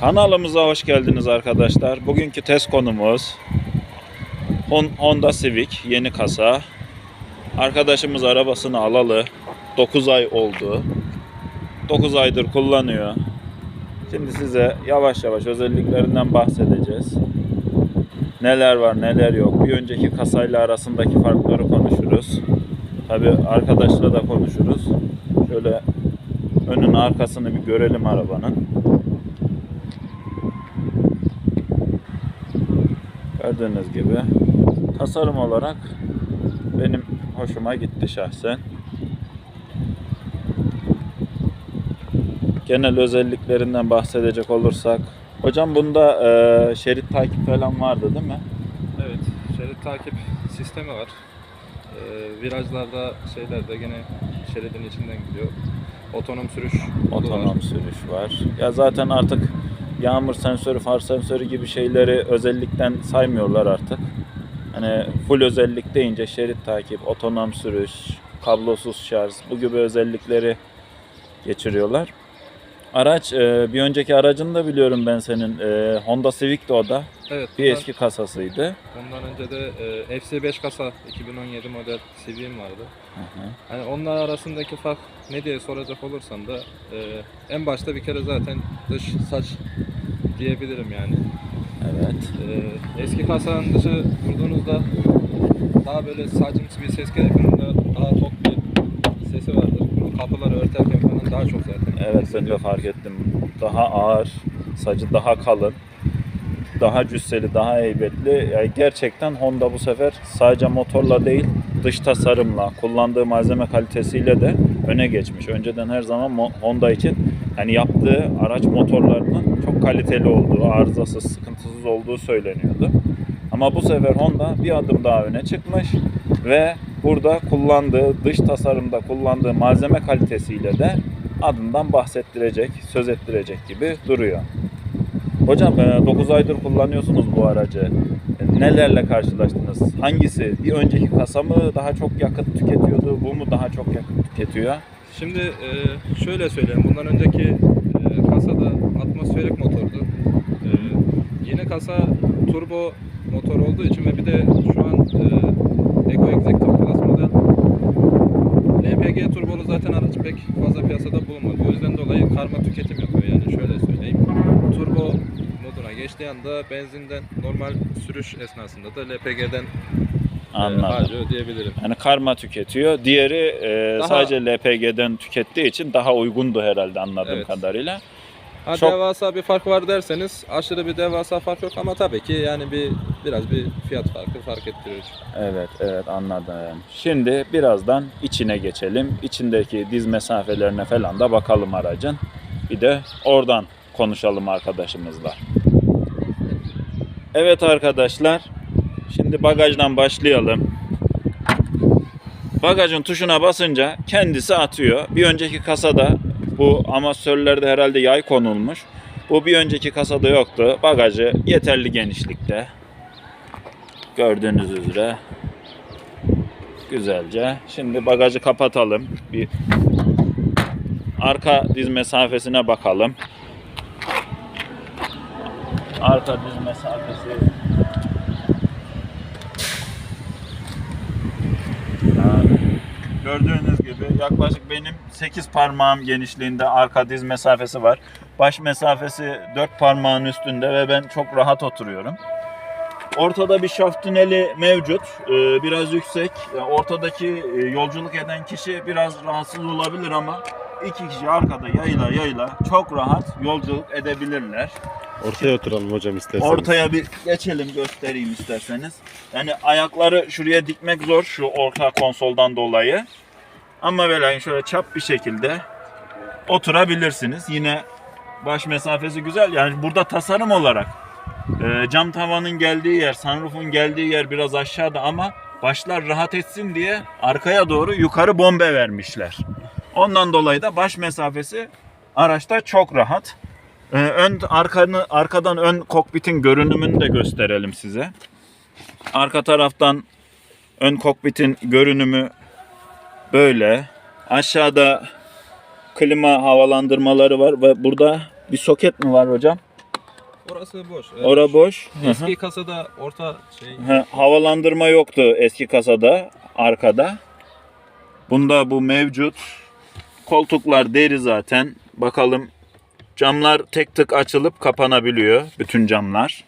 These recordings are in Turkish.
Kanalımıza hoş geldiniz arkadaşlar. Bugünkü test konumuz Hon- Honda Civic yeni kasa. Arkadaşımız arabasını alalı 9 ay oldu. 9 aydır kullanıyor. Şimdi size yavaş yavaş özelliklerinden bahsedeceğiz. Neler var neler yok. Bir önceki kasayla arasındaki farkları konuşuruz. Tabi arkadaşla da konuşuruz. Şöyle önün arkasını bir görelim arabanın. Gördüğünüz gibi tasarım olarak benim hoşuma gitti şahsen. Genel özelliklerinden bahsedecek olursak Hocam bunda e, şerit takip falan vardı değil mi? Evet, şerit takip sistemi var. Ee, virajlarda şeylerde gene şeridin içinden gidiyor. Otonom sürüş var. Otonom sürüş var. Ya zaten artık yağmur sensörü, far sensörü gibi şeyleri özellikten saymıyorlar artık. Hani full özellik deyince şerit takip, otonom sürüş, kablosuz şarj bu gibi özellikleri geçiriyorlar. Araç e, bir önceki aracını da biliyorum ben senin. E, Honda Civic'ti o da. Evet, Bir bundan, eski kasasıydı. ondan önce de e, FC5 kasa 2017 model Civic'im vardı. Hı hı. Hani onlar arasındaki fark ne diye soracak olursan da e, en başta bir kere zaten dış saç diyebilirim yani. Evet. E, eski kasanın dışı vurduğunuzda daha böyle sacımsı bir ses geldiğinde daha tok bir sesi vardır. Bunu kapıları örterken falan daha çok zaten. Evet ben de fark ettim. Daha ağır, sacı daha kalın, daha cüsseli, daha heybetli. Yani gerçekten Honda bu sefer sadece motorla değil, dış tasarımla, kullandığı malzeme kalitesiyle de öne geçmiş. Önceden her zaman Honda için yani yaptığı araç motorlarının çok kaliteli olduğu, arızasız, sıkıntısız olduğu söyleniyordu. Ama bu sefer Honda bir adım daha öne çıkmış ve burada kullandığı, dış tasarımda kullandığı malzeme kalitesiyle de adından bahsettirecek, söz ettirecek gibi duruyor. Hocam 9 aydır kullanıyorsunuz bu aracı. E, Nelerle karşılaştınız? Hangisi? Bir önceki kasa mı daha çok yakıt tüketiyordu? Bu mu daha çok yakıt tüketiyor? Şimdi e, şöyle söyleyeyim. Bundan önceki e, kasada atmosferik motordu. E, yeni kasa turbo motor olduğu için ve bir de şu an Eco Executive Plus model LPG turbolu zaten araç pek fazla piyasada bulunmadı. O yüzden dolayı karma tüketim yapıyor yani şöyle söyleyeyim. Turbo moduna geçtiği anda benzinden normal sürüş esnasında da LPG'den e, Anladım. harcıyor diyebilirim. Yani karma tüketiyor. Diğeri e, Daha- sadece LPG'den tükettiği için daha uygundu herhalde anladığım Evet. kadarıyla. Ha Çok- devasa bir fark var derseniz aşırı bir devasa fark yok ama tabii ki yani bir biraz bir fiyat farkı fark ettiriyor. Evet, evet anladım. Şimdi birazdan içine geçelim. İçindeki diz mesafelerine falan da bakalım aracın. Bir de oradan konuşalım arkadaşımızla. Evet arkadaşlar. Şimdi bagajdan başlayalım. Bagajın tuşuna basınca kendisi atıyor. Bir önceki kasada bu amatörlerde herhalde yay konulmuş. Bu bir önceki kasada yoktu. Bagajı yeterli genişlikte. Gördüğünüz üzere. Güzelce. Şimdi bagajı kapatalım. Bir arka diz mesafesine bakalım. Arka diz mesafesi Yani Gördüğünüz gibi yaklaşık benim 8 parmağım genişliğinde arka diz mesafesi var. Baş mesafesi 4 parmağın üstünde ve ben çok rahat oturuyorum. Ortada bir şaft tüneli mevcut. Ee, biraz yüksek. Yani ortadaki e, yolculuk eden kişi biraz rahatsız olabilir ama iki kişi arkada yayla yayla çok rahat yolculuk edebilirler. Ortaya oturalım hocam isterseniz. Ortaya bir geçelim göstereyim isterseniz. Yani ayakları şuraya dikmek zor şu orta konsoldan dolayı. Ama böyle şöyle çap bir şekilde oturabilirsiniz. Yine baş mesafesi güzel. Yani burada tasarım olarak e, cam tavanın geldiği yer, sunroof'un geldiği yer biraz aşağıda ama başlar rahat etsin diye arkaya doğru yukarı bombe vermişler. Ondan dolayı da baş mesafesi araçta çok rahat. Ee, ön arkanı arkadan ön kokpitin görünümünü de gösterelim size. Arka taraftan ön kokpitin görünümü böyle. Aşağıda klima havalandırmaları var ve burada bir soket mi var hocam? Orası boş. Ee, Ora boş. Eski kasada orta şey He, havalandırma yoktu eski kasada arkada. Bunda bu mevcut. Koltuklar deri zaten. Bakalım camlar tek tık açılıp kapanabiliyor. Bütün camlar.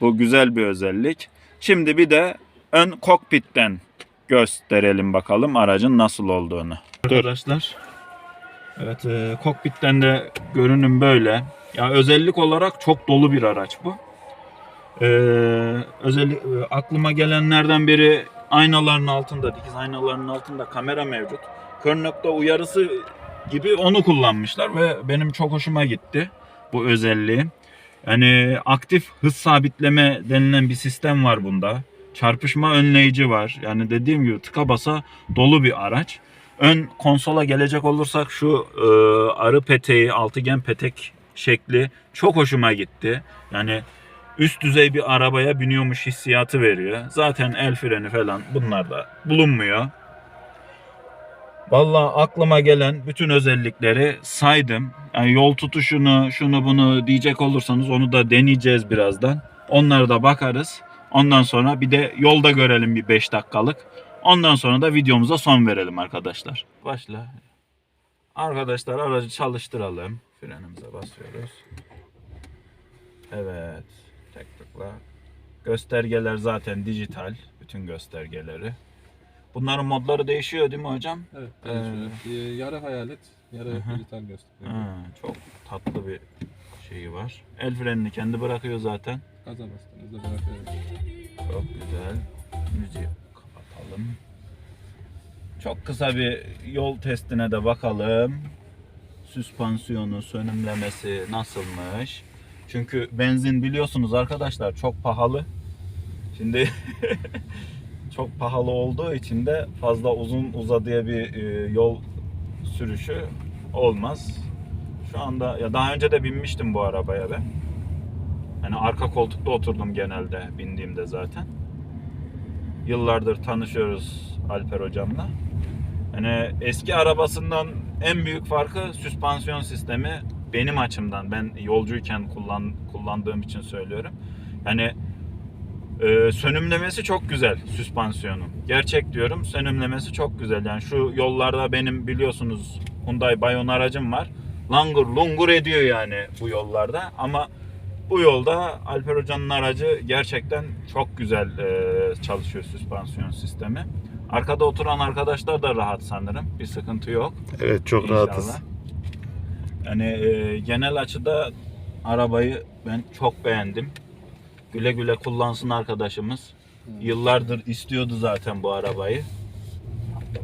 Bu güzel bir özellik. Şimdi bir de ön kokpitten gösterelim bakalım aracın nasıl olduğunu. Arkadaşlar. Evet e, kokpitten de görünüm böyle. Ya özellik olarak çok dolu bir araç bu. Ee, özellik e, aklıma gelenlerden biri aynaların altında, dikiz aynalarının altında kamera mevcut. Kör nokta uyarısı gibi onu kullanmışlar ve benim çok hoşuma gitti bu özelliği. Yani aktif hız sabitleme denilen bir sistem var bunda. Çarpışma önleyici var. Yani dediğim gibi tıka basa dolu bir araç. Ön konsola gelecek olursak şu e, arı peteği, altıgen petek şekli çok hoşuma gitti. Yani üst düzey bir arabaya biniyormuş hissiyatı veriyor. Zaten el freni falan bunlar da bulunmuyor. Vallahi aklıma gelen bütün özellikleri saydım. Yani yol tutuşunu, şunu bunu diyecek olursanız onu da deneyeceğiz birazdan. Onlara da bakarız. Ondan sonra bir de yolda görelim bir 5 dakikalık. Ondan sonra da videomuza son verelim arkadaşlar. Başla. Arkadaşlar aracı çalıştıralım. Frenimize basıyoruz. Evet. Tek tıkla. Göstergeler zaten dijital. Bütün göstergeleri. Bunların modları değişiyor değil mi hocam? evet, değişiyor. Ee, yarı hayalet, yarı hı. dijital gösteriyor. Ha, çok tatlı bir şeyi var. El frenini kendi bırakıyor zaten. Gaza bastığınızda bırakıyor. Çok güzel. Müziği kapatalım. Çok kısa bir yol testine de bakalım. Süspansiyonu, sönümlemesi nasılmış? Çünkü benzin biliyorsunuz arkadaşlar çok pahalı. Şimdi çok pahalı olduğu için de fazla uzun uzadıya bir e, yol sürüşü olmaz. Şu anda ya daha önce de binmiştim bu arabaya ben. Hani arka koltukta oturdum genelde bindiğimde zaten. Yıllardır tanışıyoruz Alper hocamla. Hani eski arabasından en büyük farkı süspansiyon sistemi benim açımdan. Ben yolcuyken kullan, kullandığım için söylüyorum. Yani e, sönümlemesi çok güzel süspansiyonun. Gerçek diyorum sönümlemesi çok güzel. Yani şu yollarda benim biliyorsunuz Hyundai Bayon aracım var. Langur lungur ediyor yani bu yollarda ama bu yolda Alper Hoca'nın aracı gerçekten çok güzel e, çalışıyor süspansiyon sistemi. Arkada oturan arkadaşlar da rahat sanırım. Bir sıkıntı yok. Evet çok İnşallah. rahatız. Yani e, genel açıda arabayı ben çok beğendim. Güle güle kullansın arkadaşımız. Yıllardır istiyordu zaten bu arabayı.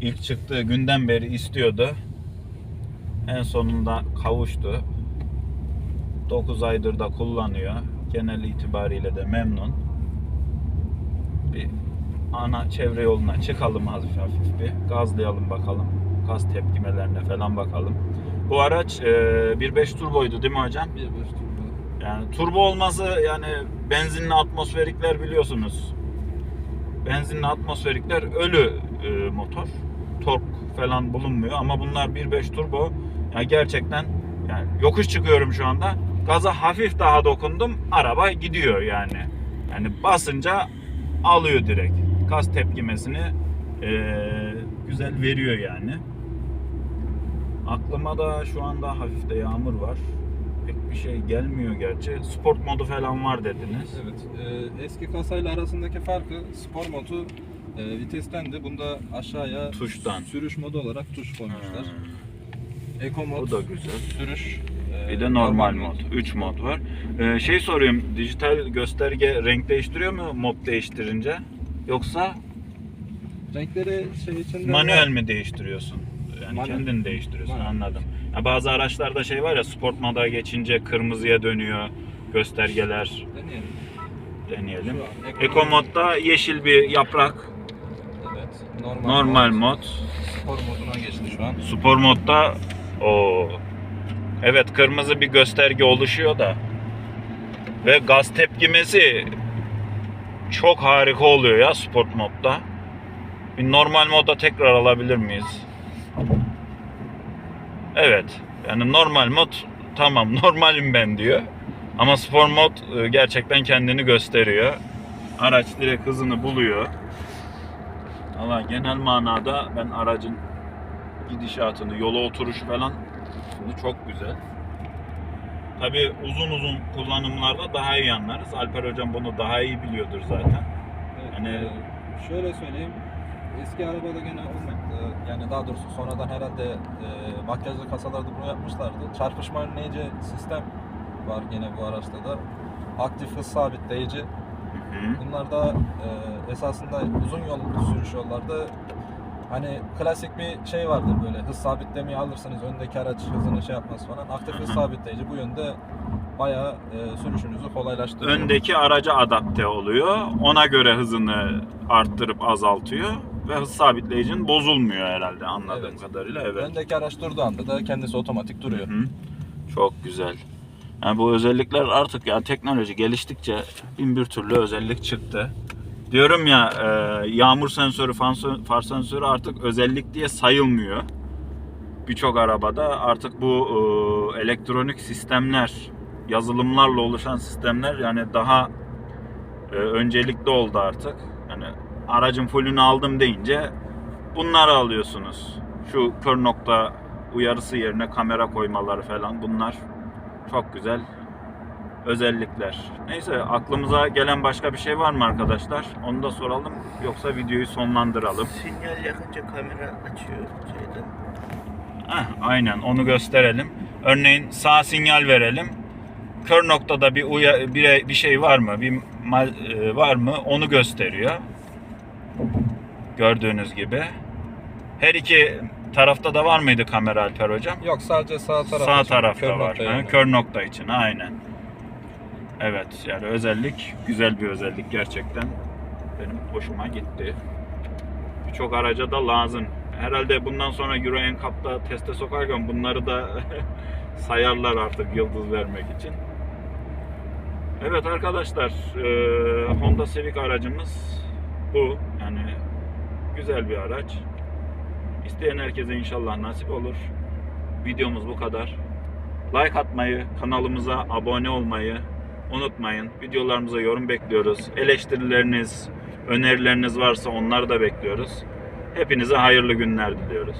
İlk çıktığı günden beri istiyordu. En sonunda kavuştu. 9 aydır da kullanıyor. Genel itibariyle de memnun. Bir ana çevre yoluna çıkalım hafif hafif bir. Gazlayalım bakalım. Gaz tepkimelerine falan bakalım. Bu araç e, 1.5 turboydu değil mi hocam? Bir beş turbo. Yani turbo olması yani benzinli atmosferikler biliyorsunuz. Benzinli atmosferikler ölü e, motor. Tork falan bulunmuyor ama bunlar 1.5 turbo. Yani gerçekten yani yokuş çıkıyorum şu anda. Gaza hafif daha dokundum. Araba gidiyor yani. Yani basınca alıyor direkt. Gaz tepkimesini e, güzel veriyor yani. Aklıma da şu anda hafif de yağmur var. Bir şey gelmiyor gerçi. Sport modu falan var dediniz. Evet. e, eski kasayla arasındaki farkı spor modu e, vitesten de bunda aşağıya Tuştan. sürüş modu olarak tuş koymuşlar. Hmm. Eco mod, Bu da güzel. sürüş. e, Bir de normal mod. 3 mod var. Ee, şey soruyorum. Dijital gösterge renk değiştiriyor mu mod değiştirince? Yoksa Renkleri şey içinde manuel mi değiştiriyorsun? Yani Manuel. kendin değiştiriyorsun Manuel. anladım. Ya bazı araçlarda şey var ya sport moda geçince kırmızıya dönüyor göstergeler. Deneyelim. Deneyelim. Eco modda yeşil bir yaprak. Evet. Normal, Normal mod. Spor moduna geçti şu an. Spor modda o Evet kırmızı bir gösterge oluşuyor da ve gaz tepkimesi çok harika oluyor ya sport modda. Bir normal modda tekrar alabilir miyiz? Evet. Yani normal mod tamam normalim ben diyor. Ama spor mod e, gerçekten kendini gösteriyor. Araç direkt hızını buluyor. Ama genel manada ben aracın gidişatını, yola oturuşu falan bunu çok güzel. Tabii uzun uzun kullanımlarda daha iyi anlarız. Alper hocam bunu daha iyi biliyordur zaten. Evet, Hani- e, şöyle söyleyeyim. Eski arabada gene olmadı. Yani daha doğrusu sonradan herhalde e, makyajlı kasalarda bunu yapmışlardı. Çarpışma önleyici sistem var gene bu araçta da. Aktif hız sabitleyici. Bunlar da e, esasında uzun yol sürüş yollarda hani klasik bir şey vardır böyle hız sabitlemeyi alırsınız öndeki araç hızını şey yapmaz falan. Aktif hız Hı hı. sabitleyici bu yönde bayağı e, sürüşünüzü kolaylaştırıyor. Öndeki araca adapte oluyor. Ona göre hızını arttırıp azaltıyor ve hız sabitleyicinin bozulmuyor herhalde anladığım Evet. kadarıyla. Evet. Öndeki araç durduğu anda da kendisi otomatik duruyor. Hı. Çok güzel. Yani bu özellikler artık ya teknoloji geliştikçe bin bir türlü özellik çıktı. Diyorum ya e, yağmur sensörü, fan far sensörü artık özellik diye sayılmıyor. Birçok arabada artık bu e, elektronik sistemler, yazılımlarla oluşan sistemler yani daha e, öncelikli oldu artık. Aracın fullünü aldım deyince bunları alıyorsunuz. Şu kör nokta uyarısı yerine kamera koymaları falan bunlar çok güzel özellikler. Neyse aklımıza gelen başka bir şey var mı arkadaşlar? Onu da soralım yoksa videoyu sonlandıralım. Sinyal yakınca kamera açıyor şeyden. Heh, aynen onu gösterelim. Örneğin sağ sinyal verelim. Kör noktada bir uya, bir, bir şey var mı? Bir mal- e, var mı? Onu gösteriyor. Gördüğünüz gibi. Her iki tarafta da var mıydı kamera Alper hocam? Yok sadece sağ taraf. Sağ için, tarafta kör var. nokta yani. Kör nokta için aynen. Evet yani özellik güzel bir özellik gerçekten. Benim hoşuma gitti. Birçok araca da lazım. Herhalde bundan sonra Euro NCAP'ta teste sokarken bunları da sayarlar artık yıldız vermek için. Evet arkadaşlar eee, Honda Civic aracımız bu. Yani güzel bir araç. İsteyen herkese inşallah nasip olur. Videomuz bu kadar. Like atmayı, kanalımıza abone olmayı unutmayın. Videolarımıza yorum bekliyoruz. Eleştirileriniz, önerileriniz varsa onları da bekliyoruz. Hepinize hayırlı günler diliyoruz.